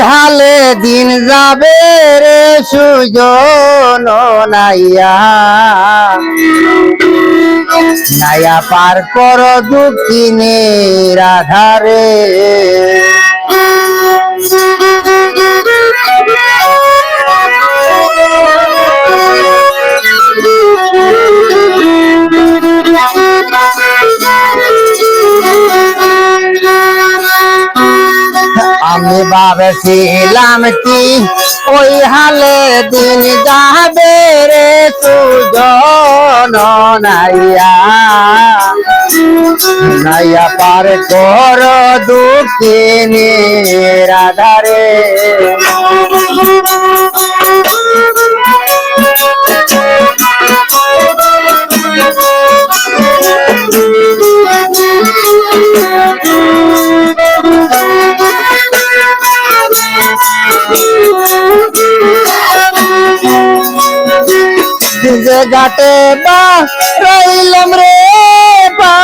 হালে দিন যাবে রে সুজন নাইয়া। নাইয়া পার কর দুঃখিনে রাধারে আমি ভাবছিলাম কি ওই হালে দিন যাবে রে সুজন নাইয়া। নাইয়া পার কর দুঃখিনী রাধারে যে ঘাটে বা রইলাম রে বা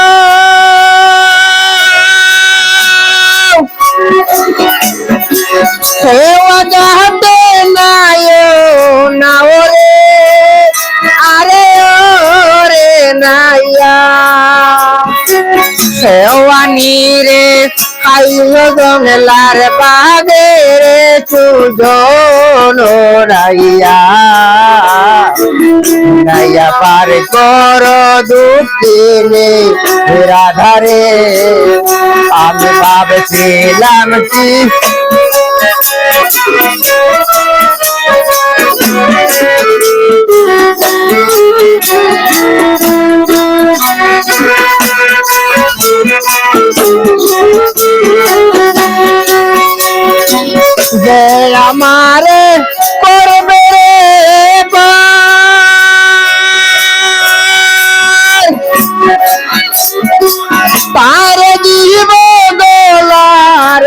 সেওয়া যাহাতে নাই না ওরে আরে ওরে নাইয়া। সেওয়ানি রে আইল জংলার বাগে রে সুজন রাইয়া। পার কর দুঃখিনী রাধারে। আমি ভাবছিলাম কি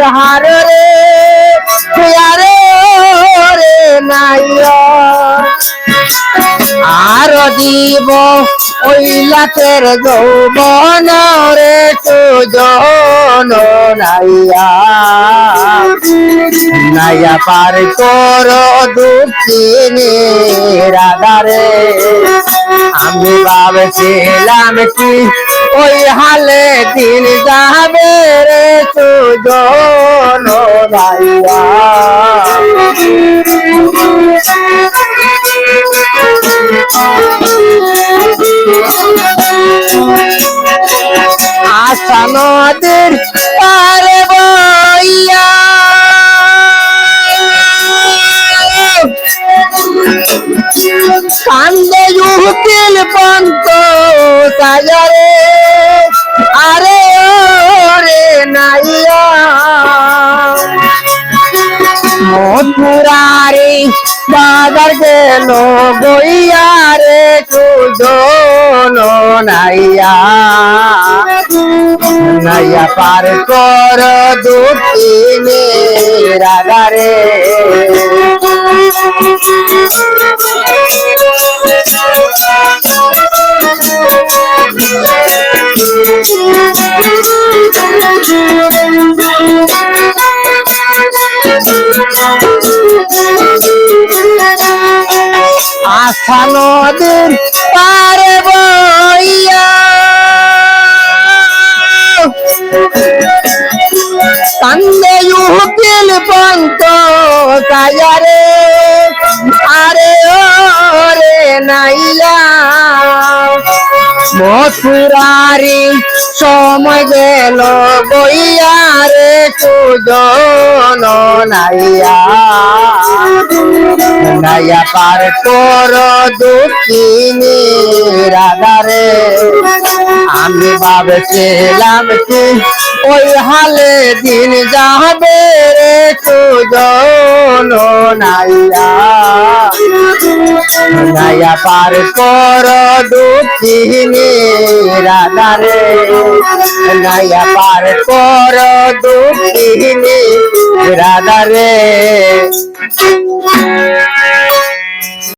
হার রে আরে রে নাইয়া। আর দিব ওই লাখের যৌবন রে সুজন নাইয়া। পার কর দুঃখিনী রাধারে আমি ভাবছিলাম কি ওই হালে দিন যাবে রে সুজন নাইয়া আশা নদীর পারে বইয়া। কান্দে উকিল পন্ত সাজরে মথুরারে বাজার গেল গইয়া রে সুজন নাইয়া। নাইয়া পার কর দুঃখিনী রাগারে আশা নদীর পারে বইয়া। কান্দে উকিল পন্ত কায়ারে আরে ওরে নাইয়া মথুরারি সময় গেল বইয়া সুজন নাইয়া। নাইয়া পার তোর দুঃখিনী রাধারে। আমি ভাবছিলাম কি ওই হালে দিন যাবে রে তুজন নাইয়া নাইয়া পার কর দুঃখিনী রাধারে নয়া পার কর দুঃখিনী রাধারে